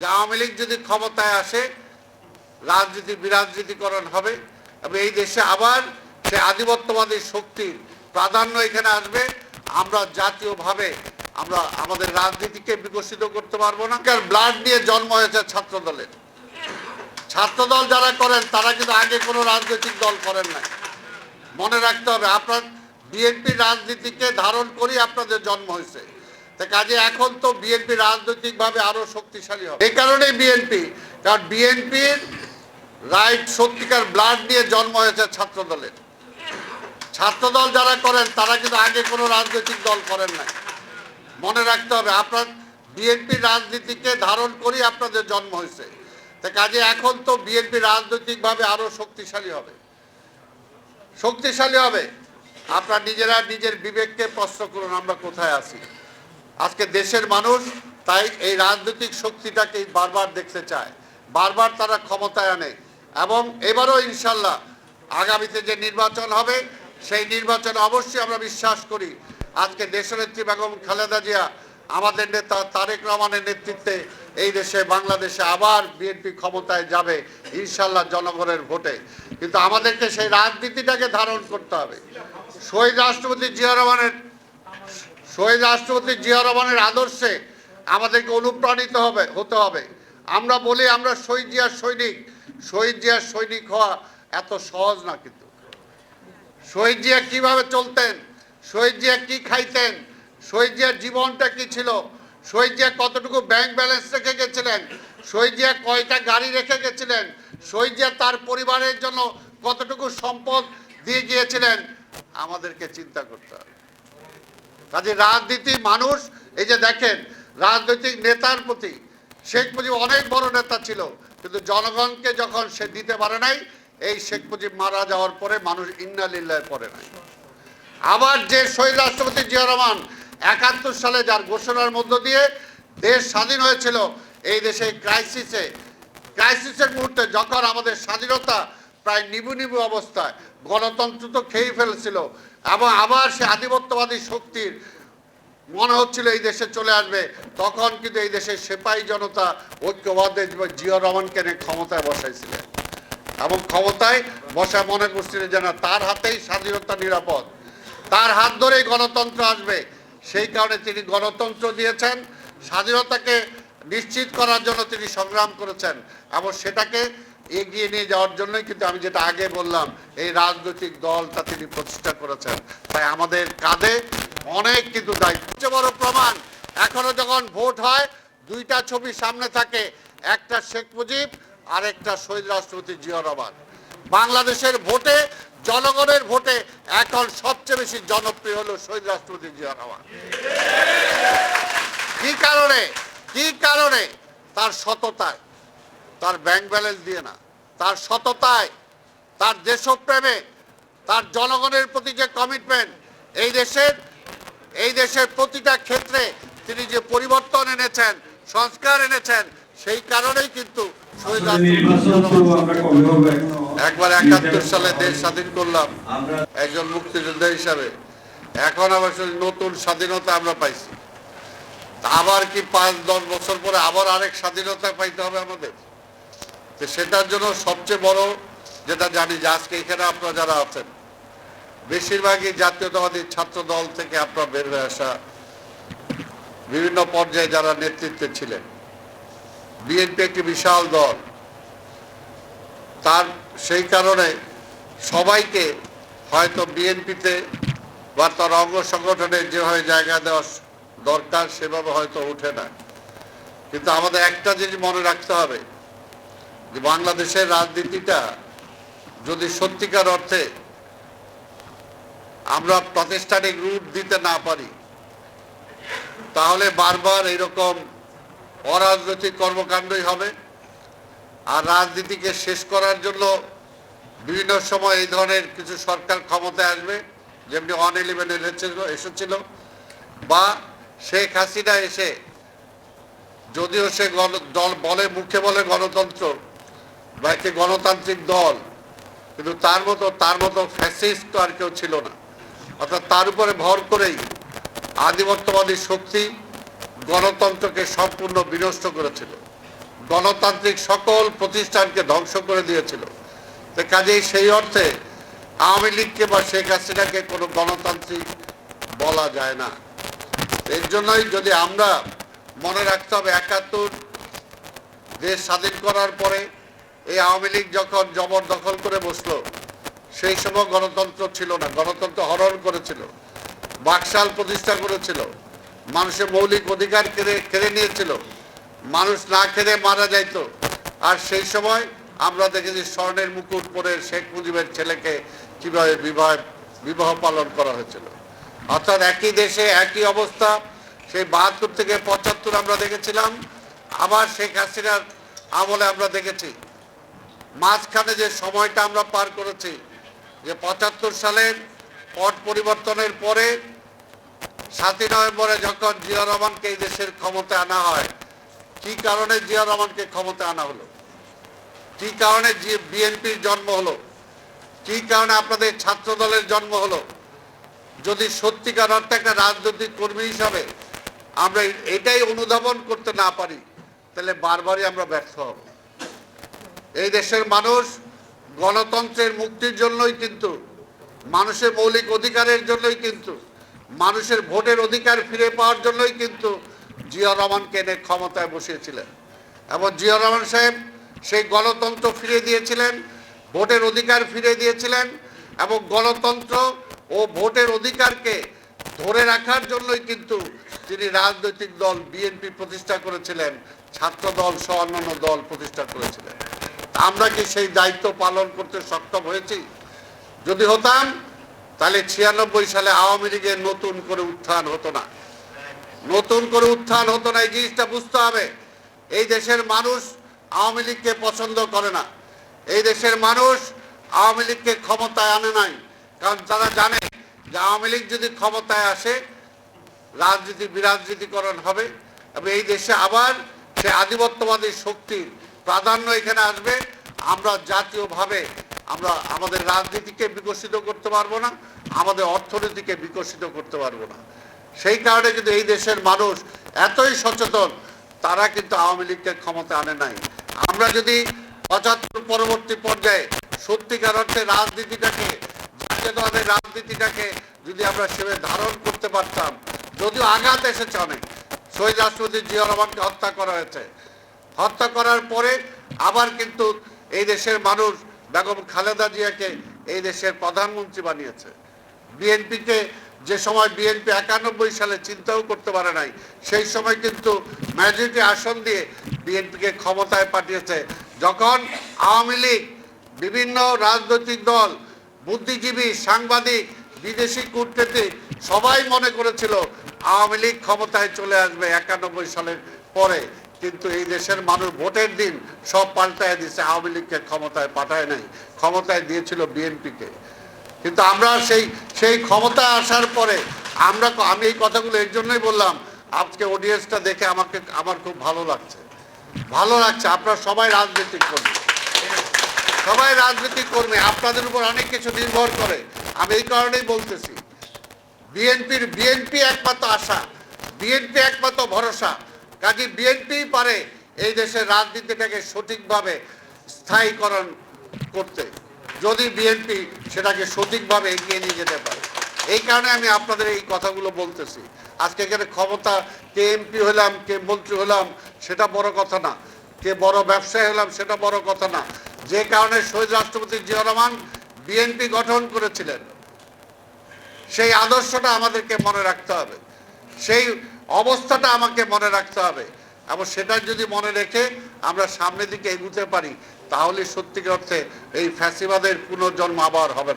আওয়ামী লীগ যদি ক্ষমতায় আসে, রাজনীতি বিরাজনীতিকরণ হবে, এবং এই দেশে আবার সে আধিপত্যবাদী শক্তির প্রাধান্য এখানে আসবে, আমরা জাতীয়ভাবে আমরা আমাদের রাজনীতিকে বিকশিত করতে পারব না। কারণ ব্লাড নিয়ে জন্ম হয়েছে ছাত্র দলের ছাত্রদল যারা করেন, তারা কিন্তু আগে কোনো রাজনৈতিক দল করেন নাই। মনে রাখতে হবে, আপনার বিএনপি রাজনীতিকে ধারণ করি আপনাদের জন্ম হয়েছে। তা কাজে এখন তো বিএনপি রাজনৈতিকভাবে আরও শক্তিশালী হবে। এই কারণেই বিএনপি, কারণ বিএনপির রাইট সত্যিকার ব্লাড নিয়ে জন্ম হয়েছে ছাত্র দলের ছাত্রদল যারা করেন, তারা কিন্তু আগে কোনো রাজনৈতিক দল করেন নাই। মনে রাখতে হবে, আপনার বিএনপি রাজনীতিকে ধারণ করি আপনাদের জন্ম হয়েছে। তা কাজে এখন তো বিএনপি রাজনৈতিকভাবে আরও শক্তিশালী হবে। শক্তিশালী হবে। আপনার নিজেরা নিজের বিবেককে প্রশ্ন করুন, আমরা কোথায় আছি? আজকে দেশের মানুষ তাই এই রাজনৈতিক শক্তিটাকে বারবার দেখতে চায়। বারবার তারা ক্ষমতায় আনে এবং এবারও ইনশাল্লাহ আগামীতে যে নির্বাচন হবে, সেই নির্বাচনে অবশ্যই আমরা বিশ্বাস করি। আজকে দেশনেত্রী বেগম খালেদা জিয়া, আমাদের নেতা তারেক রহমানের নেতৃত্বে এই দেশে বাংলাদেশে আবার বিএনপি ক্ষমতায় যাবে, ইনশাল্লাহ জনগণের ভোটে। কিন্তু আমাদেরকে সেই রাজনীতিটাকে ধারণ করতে হবে। শহীদ রাষ্ট্রপতি জিয়া রহমানের শহীদ রাষ্ট্রপতি জিয়া রহমানের আদর্শে আমাদেরকে অনুপ্রাণিত হবে, হতে হবে। আমরা বলি আমরা শহীদ জিয়ার সৈনিক। শহীদ জিয়ার সৈনিক হওয়া এত সহজ না কিন্তু। শহীদ জিয়া কীভাবে চলতেন? শহীদ জিয়া কি খাইতেন? শহীদ জিয়ার জীবনটা কি ছিল? শহীদ জিয়া কতটুকু ব্যাংক ব্যালেন্স রেখে গেছিলেন? শহীদ জিয়া কয়টা গাড়ি রেখে গেছিলেন? শহীদ জিয়া তার পরিবারের জন্য কতটুকু সম্পদ দিয়ে গিয়েছিলেন? আমাদেরকে চিন্তা করতে হবে। কাজে রাজনীতি মানুষ, এই যে দেখেন, রাজনৈতিক নেতার প্রতি, শেখ মুজিব অনেক বড় নেতা ছিল, কিন্তু জনগণকে যখন সে দিতে পারে নাই, এই শেখ মুজিব মারা যাওয়ার পরে মানুষ ইন্নালিল্লায় পড়ে নাই। আবার যে শহীদ রাষ্ট্রপতি জিয়া রহমান একাত্তর সালে যার ঘোষণার মধ্য দিয়ে দেশ স্বাধীন হয়েছিল, এই দেশে ক্রাইসিসে ক্রাইসিসের মুহূর্তে যখন আমাদের স্বাধীনতা প্রায় নিবু নিবু অবস্থায়। গণতন্ত্র তো খেয়ে ফেলছিল। এবং আবার সে আধিপত্যবাদী শক্তির মনে হচ্ছিল এই দেশে চলে আসবে। তখন কিন্তু এই দেশের সেপাই জনতা ঐক্যবাদে জিয়া রহমানকে নিয়ে ক্ষমতায় বসাইছিলেন। এবং ক্ষমতায় বসা মনে করছিলেন যে না তার হাতেই স্বাধীনতা নিরাপদ। তার হাত ধরেই গণতন্ত্র আসবে। সেই কারণে তিনি গণতন্ত্র দিয়েছেন। স্বাধীনতাকে নিশ্চিত করার জন্য তিনি সংগ্রাম করেছেন। এবং সেটাকে এগিয়ে নিয়ে যাওয়ার জন্যই কিন্তু আমি যেটা আগে বললাম, এই রাজনৈতিক দলটা তিনি প্রতিষ্ঠা করেছেন। তাই আমাদের কাঁধে অনেক কিন্তু দায়িত্ব। সবচেয়ে বড় প্রমাণ, এখনও যখন ভোট হয়, দুইটা ছবি সামনে থাকে, একটা শেখ মুজিব আর একটা শহীদ রাষ্ট্রপতি জিয়া রহমান। বাংলাদেশের ভোটে, জনগণের ভোটে এখন সবচেয়ে বেশি জনপ্রিয় হলো শহীদ রাষ্ট্রপতি জিয়া রহমান। কি কারণে? কি কারণে? তার সততায়। তার ব্যাংক ব্যালেন্স দিয়ে না। তার সততায় তার দেশপ্রেমে তার জনগণের প্রতি যে কমিটমেন্ট এই দেশের এই দেশের প্রতিটা ক্ষেত্রে তিনি যে পরিবর্তন এনেছেন সংস্কার এনেছেন সেই কারণেই কিন্তু একবার একাত্তর সালে দেশ স্বাধীন করলাম। একজন মুক্তিযোদ্ধা হিসাবে। এখন আবার নতুন স্বাধীনতা আমরা পাইছি। আবার কি পাঁচ দশ বছর পরে আবার আরেক স্বাধীনতা পাইতে হবে আমাদের? তো সেটার জন্য সবচেয়ে বড় যেটা জানি যে আজকে এখানে আপনারা যারা আছেন, বেশিরভাগই জাতীয়তাবাদী ছাত্র দল থেকে আপনারা বের হয়ে আসা বিভিন্ন পর্যায়ে যারা নেতৃত্বে ছিলেন। বিএনপি একটি বিশাল দল। তার সেই কারণে সবাইকে হয়তো বিএনপিতে বা তার অঙ্গ সংগঠনে যেভাবে জায়গা দেওয়া দরকার সেভাবে হয়তো ওঠে না। কিন্তু আমাদের একটা জিনিস মনে রাখতে হবে যে বাংলাদেশের রাজনীতিটা যদি সত্যিকার অর্থে আমরা প্রাতিষ্ঠানিক রূপ দিতে না পারি, তাহলে বারবার এরকম অরাজনৈতিক কর্মকাণ্ডই হবে। আর রাজনীতিকে শেষ করার জন্য বিভিন্ন সময় এই ধরনের কিছু সরকার ক্ষমতায় আসবে, যেমনি অন ইলেভেন এসেছিল, বা শেখ হাসিনা এসে, যদিও সে গণ, দল বলে, মুখে বলে গণতন্ত্র বা একটি গণতান্ত্রিক দল, কিন্তু তার মতো তার মতো ফ্যাসিস্ট তো আর কেউ ছিল না। অর্থাৎ তার উপরে ভর করেই আধিপত্যবাদী শক্তি গণতন্ত্রকে সম্পূর্ণ বিনষ্ট করেছিল। গণতান্ত্রিক সকল প্রতিষ্ঠানকে ধ্বংস করে দিয়েছিল। তো কাজেই সেই অর্থে আওয়ামী লীগকে বা শেখ হাসিনাকে কোনো গণতান্ত্রিক বলা যায় না। এর জন্যই যদি আমরা মনে রাখতে হবে, একাত্তর দেশ স্বাধীন করার পরে এই আওয়ামী লীগ যখন জবরদখল করে বসল, সেই সময় গণতন্ত্র ছিল না। গণতন্ত্র হরণ করেছিল, বাকশাল প্রতিষ্ঠা করেছিল মানুষের মৌলিক অধিকার কেড়ে কেড়ে নিয়েছিল। মানুষ না খেলে মারা যাইত। আর সেই সময় আমরা দেখেছি স্বর্ণের মুকুট পরে শেখ মুজিবের ছেলেকে কীভাবে বিবাহ বিবাহ পালন করা হয়েছিল। অর্থাৎ একই দেশে একই অবস্থা, সেই বাহাত্তর থেকে পঁচাত্তর আমরা দেখেছিলাম। আবার শেখ হাসিনার আমলে আমরা দেখেছি মাঝখানে যে সময়টা আমরা পার করেছি, যে পঁচাত্তর সালের পট পরিবর্তনের পরে সাতই নভেম্বরে যখন জিয়া রহমানকে এই দেশের ক্ষমতা আনা হয়, কি কারণে জিয়া রহমানকে ক্ষমতা আনা হলো? কি কারণে বিএনপির জন্ম হলো? কি কারণে আপনাদের ছাত্র দলের জন্ম হলো? যদি সত্যিকার অর্থে একটা রাজনৈতিক কর্মী হিসাবে আমরা এটাই অনুধাবন করতে না পারি, তাহলে বারবারই আমরা ব্যর্থ হব। এই দেশের মানুষ গণতন্ত্রের মুক্তির জন্যই কিন্তু, মানুষের মৌলিক অধিকারের জন্যই কিন্তু, মানুষের ভোটের অধিকার ফিরে পাওয়ার জন্যই কিন্তু জিয়া রহমানকে এনে ক্ষমতায় বসিয়েছিলেন। এবং জিয়া রহমান সাহেব সেই গণতন্ত্র ফিরে দিয়েছিলেন, ভোটের অধিকার ফিরে দিয়েছিলেন এবং গণতন্ত্র ও ভোটের অধিকারকে ধরে রাখার জন্যই কিন্তু তিনি রাজনৈতিক দল, বিএনপি প্রতিষ্ঠা করেছিলেন ছাত্র দল সহ অন্যান্য দল প্রতিষ্ঠা করেছিলেন। আমরা কি সেই দায়িত্ব পালন করতে সক্ষম হয়েছি? যদি হতাম, তাহলে ছিয়ানব্বই সালে আওয়ামী লীগের নতুন করে উত্থান হতো না। নতুন করে উত্থান হতো না, এই জিনিসটা বুঝতে হবে। এই দেশের মানুষ আওয়ামী লীগকে পছন্দ করে না। এই দেশের মানুষ আওয়ামী লীগকে ক্ষমতায় আনে নাই। কারণ তারা জানে যে আওয়ামী লীগ যদি ক্ষমতায় আসে, রাজনীতি বিরাজনীতিকরণ হবে। এবং এই দেশে আবার সে আধিপত্যবাদী শক্তির প্রাধান্য এখানে আসবে। আমরা জাতীয়ভাবে আমরা আমাদের রাজনীতিকে বিকশিত করতে পারব না, আমাদের অর্থনীতিকে বিকশিত করতে পারব না। সেই কারণে কিন্তু এই দেশের মানুষ এতই সচেতন, তারা কিন্তু আওয়ামী লীগকে ক্ষমতা আনে নাই। আমরা যদি পঁচাত্তর পরবর্তী পর্যায়ে সত্যিকার অর্থে রাজনীতিটাকে জাতীয়তাবাদের রাজনীতিটাকে যদি আমরা সেভাবে ধারণ করতে পারতাম, যদিও আঘাত এসেছে অনেক, শহীদ রাষ্ট্রপতি জিয়া রহমানকে হত্যা করা হয়েছে হত্যা করার পরে আবার কিন্তু এই দেশের মানুষ বেগম খালেদা জিয়াকে এই দেশের প্রধানমন্ত্রী বানিয়েছে। বিএনপিকে যে সময় বিএনপি একানব্বই সালে চিন্তাও করতে পারে নাই, সেই সময় কিন্তু মেজরিটি আসন দিয়ে বিএনপিকে ক্ষমতায় পাঠিয়েছে। যখন আওয়ামী লীগ, বিভিন্ন রাজনৈতিক দল, বুদ্ধিজীবী, সাংবাদিক, বিদেশি কূটনীতিক সবাই মনে করেছিল আওয়ামী লীগ ক্ষমতায় চলে আসবে একানব্বই সালের পরে। কিন্তু এই দেশের মানুষ ভোটের দিন সব পাল্টায় দিয়েছে, আওয়ামী লীগকে ক্ষমতায় পাঠায় নাই, ক্ষমতায় দিয়েছিল বিএনপিকে। কিন্তু আমরা সেই সেই ক্ষমতায় আসার পরে আমরা আমি এই কথাগুলো এর জন্যই বললাম, আজকে অডিয়েন্সটা দেখে আমাকে, আমার খুব ভালো লাগছে। ভালো লাগছে, আপনারা সবাই রাজনৈতিক কর্মী। সবাই রাজনৈতিক কর্মী, আপনাদের উপর অনেক কিছু নির্ভর করে। আমি এই কারণেই বলতেছি, বিএনপির, বিএনপি একমাত্র আশা, বিএনপি একমাত্র ভরসা কাজে বিএনপি পারে এই দেশের রাজনীতিটাকে সঠিকভাবে স্থায়ীকরণ করতে, যদি বিএনপি সেটাকে সঠিকভাবে এগিয়ে নিয়ে যেতে পারে। এই কারণে আমি আপনাদের এই কথাগুলো বলতেছি। আজকে এখানে ক্ষমতা, কে এমপি হলাম, কে মন্ত্রী হলাম, সেটা বড় কথা না। কে বড় ব্যবসায়ী হলাম, সেটা বড় কথা না। যে কারণে শহীদ রাষ্ট্রপতি জিয়া রহমান বিএনপি গঠন করেছিলেন, সেই আদর্শটা আমাদেরকে মনে রাখতে হবে। সেই অবস্থাটা আমাকে মনে রাখতে হবে। এবং সেটা যদি মনে রেখে আমরা সামনের দিকে এগুতে পারি, তাহলে সত্যিকার অর্থে এই ফ্যাসিবাদের পুনর্জন্ম আবার হবে না।